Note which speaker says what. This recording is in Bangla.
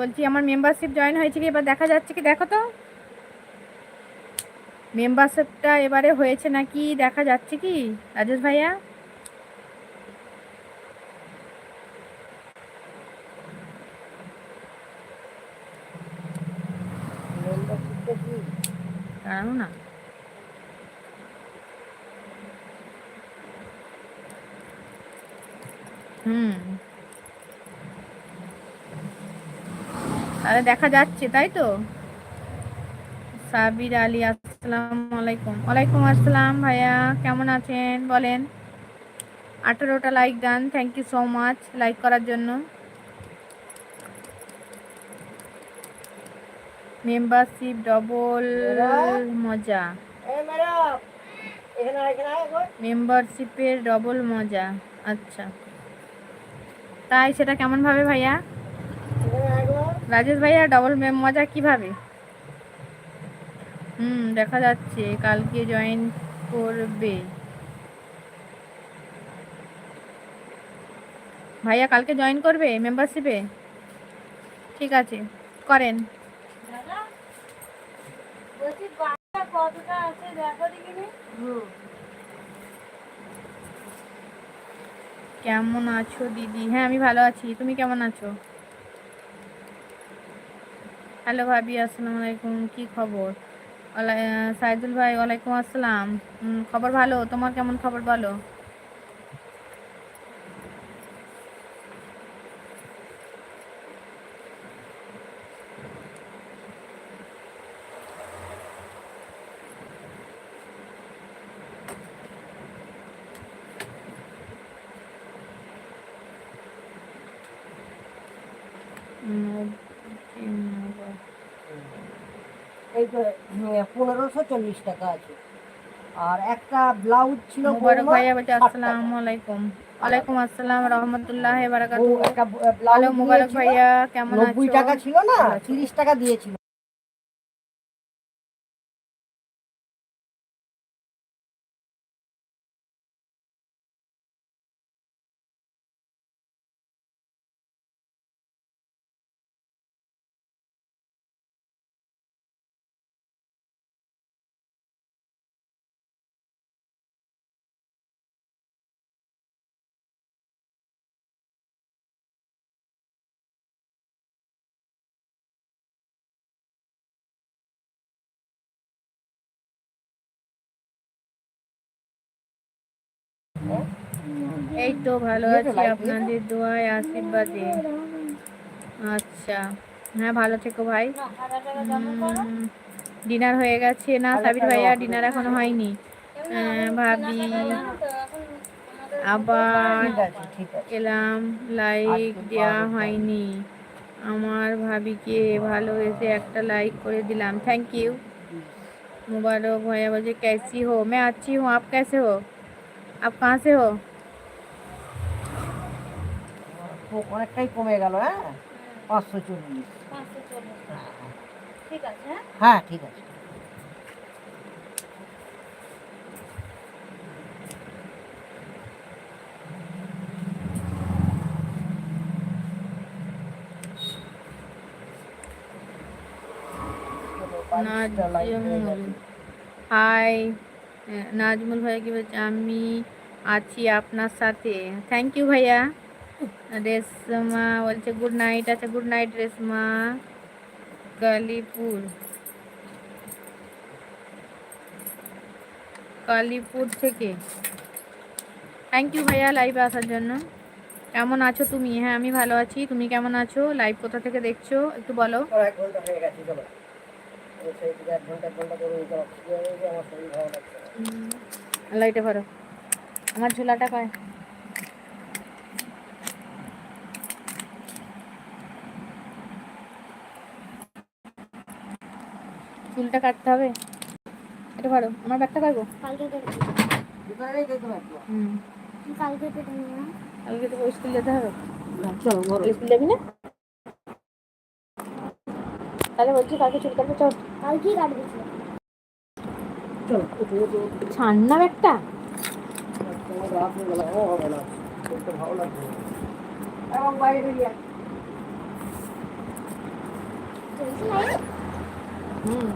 Speaker 1: বলছি, আমার মেম্বারশিপ জয়েন হয়েছে কি? এবার দেখা যাচ্ছে কি? দেখো তো। মেম্বারশিপটা এবারে হয়েছে নাকি? দেখা যাচ্ছে কি? রাজেশ ভাইয়া? হুম। তাহলে দেখা যাচ্ছে, তাই তো? সাবির আলী, আসসালাম আলাইকুম। ওয়ালাইকুম আসসালাম ভাইয়া, কেমন আছেন? বলেন। আঠেরোটা like then thank you so much like করার জন্য। মেম্বারশিপ ডবল মজা। মেম্বারশিপের ডবল মজা আচ্ছা। তাই সেটা কেমন ভাবে ভাইয়া। রাজেশ ভাইয়া ডবল মেম মজা কীভাবে? হুম দেখা যাচ্ছে কালকে জয়েন করবে। ভাইয়া কালকে জয়েন করবে মেম্বারশিপে ঠিক আছে করেন। কেমন আছো দিদি? হ্যাঁ আমি ভালো আছি। তুমি কেমন আছো? হ্যালো ভাবি, আসসালামু আলাইকুম। কি খবর? সাইদুল ভাই, ওয়ালাইকুম আসসালাম। খবর ভালো? তোমার কেমন খবর বলো?
Speaker 2: এই তো পনেরোশো চল্লিশ টাকা আছে। আর একটা ব্লাউজ ছিল
Speaker 1: মুবারক
Speaker 2: বৌমা,
Speaker 1: ভাইয়া বলছে আসসালামু আলাইকুম। ওয়ালাইকুম আসসালাম রহমতুল্লাহ বারাকাতু
Speaker 2: বউ একটা ব্লাউজ
Speaker 1: মুবারক ভাইয়া কেমন
Speaker 2: টাকা ছিল না
Speaker 1: ভালো আছি।
Speaker 2: তিরিশ টাকা দিয়েছিল।
Speaker 1: এই তো ভালো
Speaker 2: দিয়ে
Speaker 1: আছি
Speaker 2: তো like
Speaker 1: আপনাদের দোয়ায় আশীর্বাদে আচ্ছা হ্যাঁ ভালো থেকো ভাই ডিনার হয়ে গেছে না সাবির ভাইয়া ডিনার এখনো হয়নি আহ, ভাবি আবার
Speaker 2: ঠিক আছে ঠিক আছে
Speaker 1: এলাম লাইক
Speaker 2: আজকে
Speaker 1: দেওয়া
Speaker 2: বারোটা।
Speaker 1: হয়নি আমার ভাবিকে ভালোবেসে একটা লাইক করে দিলাম থ্যাংক ইউ मुबारक भैया मुझे कैसी हो मैं अच्छी हूँ आप कैसे हो आप कहाँ से हो
Speaker 2: অনেকটাই কমে গেল হ্যাঁ? পাঁচশো চল্লিশ।
Speaker 1: ঠিক আছে
Speaker 2: হ্যাঁ ঠিক আছে। বাইশটা লাইক হয়ে গেছে।
Speaker 1: হাই নাজমুল ভাইয়া কি বলছে আমি আছি আপনার সাথে। থ্যাংক ইউ ভাইয়া। রেশমা বলছে গুড নাইট আচ্ছা গুড নাইট রেশমা। কালীপুর। কালীপুর থেকে। থ্যাংক ইউ ভাইয়া লাইভে আসার জন্য। কেমন আছো তুমি? হ্যাঁ আমি ভালো আছি। তুমি কেমন আছো? লাইভ কোথা থেকে দেখছ? একটু বলো।
Speaker 2: চলো, এক আমার ঝোলাটা গেছে চলো এই সেই থেকে এক ঘণ্টা এক ঘণ্টা করে চলো কি হয়েছে, আমার শরীর ভালো লাগছে না।
Speaker 1: লাইটে ভরো আমার ঝোলাটা কয় চুলটা কাটতে হবে? এটা ভরো আমার ব্যাগটা কাটবো
Speaker 3: কালকে।
Speaker 1: হুম।
Speaker 3: কালকে কেটে
Speaker 1: কালকে তো স্কুল যেতে হবে?
Speaker 2: চলো
Speaker 1: স্কুল যাবি না? তাহলে বলছি কালকে চুল কাটবে চল।
Speaker 3: কালকেই কাটবে
Speaker 2: চলো।
Speaker 1: ছাড় না। ব্যাগটা
Speaker 2: ভালো এবং বাইরে
Speaker 1: হুম।